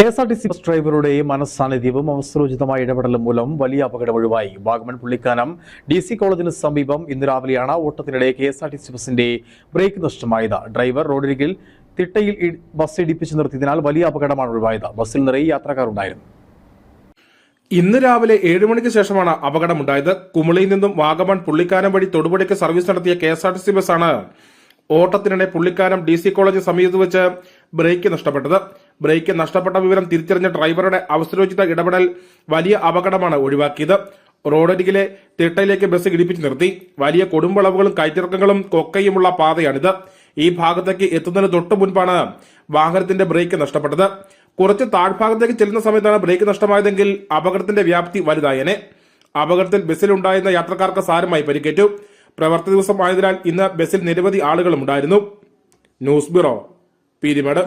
K S R T C bus ഡ്രൈവറുടെ മനസ്സാന്നിധ്യവും അവസരോചിതമായ ഇടപെടലും മൂലം വലിയ അപകടം ഒഴിവായി. വാഗമൺ പുള്ളിക്കാനം ഡി സി കോളേജിന് സമീപം ഇന്ന് രാവിലെയാണ് ഓട്ടത്തിനിടെ K S R T C ബസിന്റെ ബ്രേക്ക് നഷ്ടമായത്. ഡ്രൈവർ റോഡരികിൽ തിട്ടയിൽ ബസ് ഇടിപ്പിച്ചു നിർത്തിയതിനാൽ വലിയ അപകടമാണ് ഒഴിവായത്. ബസ്സിൽ നിറയെ യാത്രക്കാർ ഉണ്ടായിരുന്നു ഇന്ന് രാവിലെ ഏഴ് മണിക്ക് ശേഷമാണ് അപകടമുണ്ടായത്. കുമളിയിൽ നിന്നും വാഗമൺ പുള്ളിക്കാനം വഴി തൊടുപുഴയ്ക്ക് സർവീസ് നടത്തിയ K S R T C ബസ്സാണ് ഓട്ടത്തിനിടെ പുള്ളിക്കാനം ഡി സി കോളേജ് സമീപത്ത് വെച്ച് ബ്രേക്ക് നഷ്ടപ്പെട്ടത്. ബ്രേക്ക് നഷ്ടപ്പെട്ട വിവരം തിരിച്ചറിഞ്ഞ ഡ്രൈവറുടെ അവസരോചിത ഇടപെടൽ വലിയ അപകടമാണ് ഒഴിവാക്കിയത്. റോഡരികിലെ തിട്ടയിലേക്ക് ബസ് ഇടിപ്പിച്ചു നിർത്തി. വലിയ കൊടുമ്പളവുകളും കയറ്റിറക്കങ്ങളും കൊക്കയുമുള്ള പാതയാണിത്. ഈ ഭാഗത്തേക്ക് എത്തുന്നതിന് തൊട്ടു മുൻപാണ് വാഹനത്തിന്റെ ബ്രേക്ക് നഷ്ടപ്പെട്ടത്. കുറച്ച് താഴ്ഭാഗത്തേക്ക് ചെല്ലുന്ന സമയത്താണ് ബ്രേക്ക് നഷ്ടമായതെങ്കിൽ അപകടത്തിന്റെ വ്യാപ്തി വലുതായനെ. അപകടത്തിൽ ബസ്സിലുണ്ടായിരുന്ന യാത്രക്കാർക്ക് സാരമായി പരിക്കേറ്റു. പ്രവർത്തി ദിവസം ആയതിനാൽ ഇന്ന് ബസ്സിൽ നിരവധി ആളുകളും ഉണ്ടായിരുന്നു. News bureau Peermade.